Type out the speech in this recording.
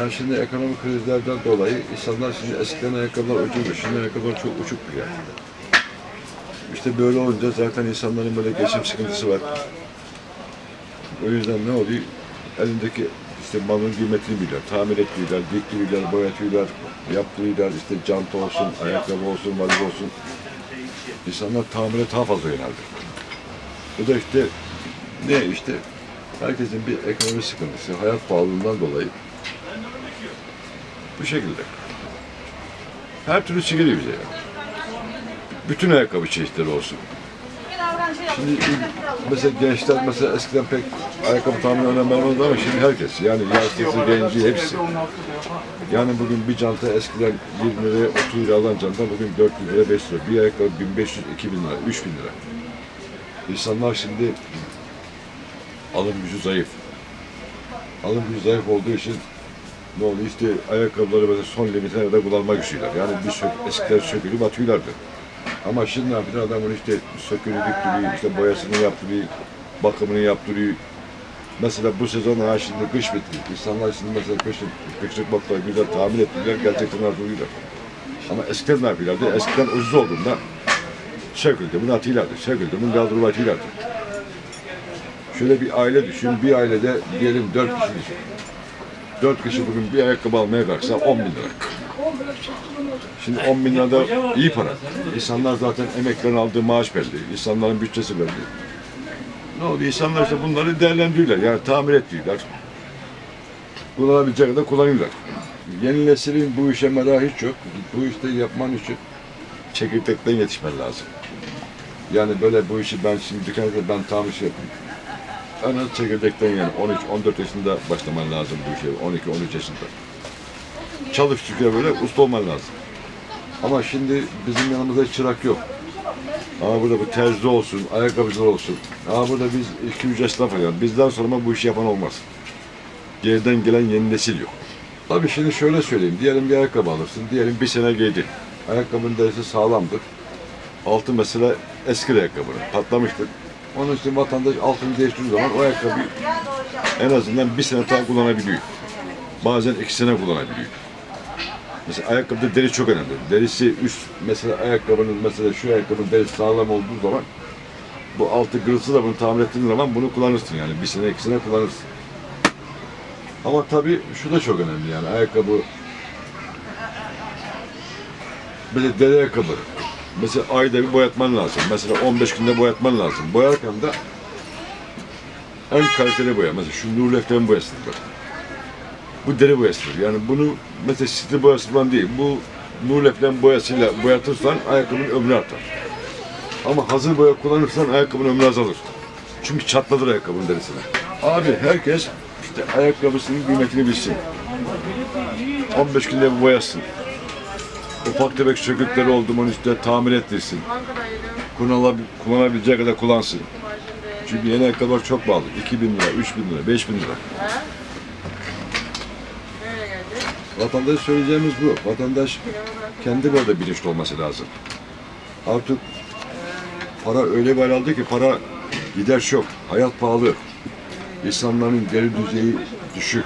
Yani şimdi ekonomik krizlerden dolayı insanlar şimdi eskiden ayakkabılar ucuzdu, şimdi ayakkabılar çok uçuk yani. İşte böyle olunca zaten insanların böyle geçim sıkıntısı var. O yüzden ne oluyor? Elindeki işte malın kıymetini biliyor, tamir ettiriyorlar, diktiriyorlar, boyatıyorlar, yaptırıyorlar, işte canta olsun, ayakkabı olsun, valiz olsun. İnsanlar tamire daha fazla yöneldi. Bu da işte ne işte herkesin bir ekonomi sıkıntısı, hayat pahalılığından dolayı bu şekilde. Her türlü sigara bize yani. Bütün ayakkabı çeşitleri olsun. Şimdi mesela gençler mesela eskiden pek ayakkabı tahmini önem vermezdi ama şimdi herkes yani yaşlısı, genci hepsi. Yani bugün bir canta eskiden 20 liraya 30 lira alan canta bugün 4 liraya 5 lira. Bir ayakkabı 1500, 2000 lira, 3000 lira. İnsanlar şimdi alım gücü zayıf. Alım gücü zayıf olduğu için ne oldu işte ayakkabıları mesela son limitine kadar kullanmak istiyorlar. Yani bir sök, eskiden sökülüp atıyorlardı. Ama şimdi ne yapıyor? Adam bunu işte sökülü diktiriyor, işte boyasını yaptırıyor, bakımını yaptırıyor. Mesela bu sezon ha şimdi kış bitti. İnsanlar şimdi mesela kışlık, kışlık botları güzel tamir ettiler, gerçekten arzuyorlar. Ama eskiden ne yapıyorlardı? Eskiden ucuz olduğunda söküldü, bunu atıyorlardı, söküldü, bunu kaldırıp atıyorlardı. Şöyle bir aile düşün, bir ailede diyelim dört kişi düşün. Dört kişi bugün bir ayakkabı almaya kalksa 10 bin lira. Şimdi 10 bin lira da iyi para. İnsanlar zaten emeklerin aldığı maaş belli. İnsanların bütçesi belli. Ne oldu? İnsanlar işte bunları değerlendiriyorlar. Yani tamir ediyorlar. Kullanabilecek kadar kullanıyorlar. Yeni neslin bu işe merakı hiç yok. Bu işte yapman için çekirdekten yetişmen lazım. Yani böyle bu işi ben şimdi dükkanda ben tamir şey yapayım. En az çekirdekten yani 13-14 yaşında başlaman lazım bu işe. 12-13 yaşında. Çalıştıkça böyle usta olman lazım. Ama şimdi bizim yanımızda çırak yok. Ama burada bu terzi olsun, ayakkabıcılar olsun. Ama burada biz 2-3 esnaf. Yani bizden sonra bu işi yapan olmaz. Geriden gelen yeni nesil yok. Tabii şimdi şöyle söyleyeyim. Diyelim bir ayakkabı alırsın. Diyelim bir sene giydin. Ayakkabının derisi sağlamdır. Altı mesela eski ayakkabının patlamıştır. Onun için vatandaş altını değiştirdiği zaman o ayakkabıyı en azından bir sene daha kullanabiliyor. Bazen iki sene kullanabiliyor. Mesela ayakkabıda deri çok önemli. Derisi üst mesela ayakkabının mesela şu ayakkabının derisi sağlam olduğu zaman bu altı kırılsa da bunu tamir ettiğin zaman bunu kullanırsın yani bir sene iki sene kullanırsın. Ama tabii şu da çok önemli yani ayakkabı böyle deri ayakkabı. Mesela ayda bir boyatman lazım. Mesela 15 günde boyatman lazım. Boyarken de en kaliteli boya. Mesela şu Nur Leften boyasıdır. Bu deri boyasıdır. Yani bunu mesela stil boyası falan değil. Bu Nur Leften boyasıyla boyatırsan ayakkabının ömrü artar. Ama hazır boya kullanırsan ayakkabının ömrü azalır. Çünkü çatladır ayakkabının derisine. Abi herkes işte ayakkabısının kıymetini bilsin. 15 günde bir boyasın. Ufak tefek sökükleri oldu mu işte tamir ettirsin. Kullanabil, kullanabileceği kadar kullansın. Çünkü yeni ayakkabılar çok pahalı. 2000 lira, 3000 lira, 5000 lira. Vatandaş söyleyeceğimiz bu. Vatandaş kendi burada bilinçli olması lazım. Artık para öyle bir aldı ki para gider çok. Hayat pahalı. İnsanların geri düzeyi düşük.